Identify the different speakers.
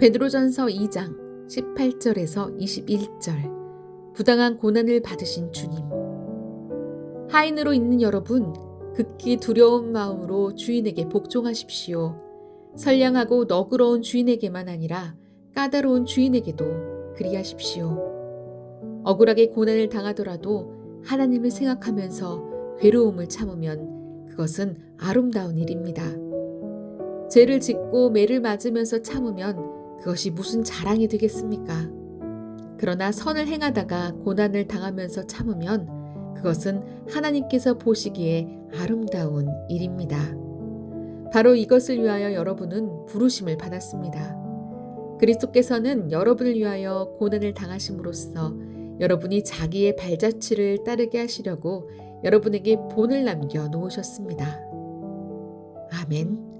Speaker 1: 베드로전서 2장 18절에서 21절 부당한 고난을 받으신 주님 하인으로 있는 여러분 극히 두려운 마음으로 주인에게 복종하십시오. 선량하고 너그러운 주인에게만 아니라 까다로운 주인에게도 그리하십시오. 억울하게 고난을 당하더라도 하나님을 생각하면서 괴로움을 참으면 그것은 아름다운 일입니다. 죄를 짓고 매를 맞으면서 참으면 그것이 무슨 자랑이 되겠습니까? 그러나 선을 행하다가 고난을 당하면서 참으면 그것은 하나님께서 보시기에 아름다운 일입니다. 바로 이것을 위하여 여러분은 부르심을 받았습니다. 그리스도께서는 여러분을 위하여 고난을 당하심으로써 여러분이 자기의 발자취를 따르게 하시려고 여러분에게 본을 남겨 놓으셨습니다. 아멘.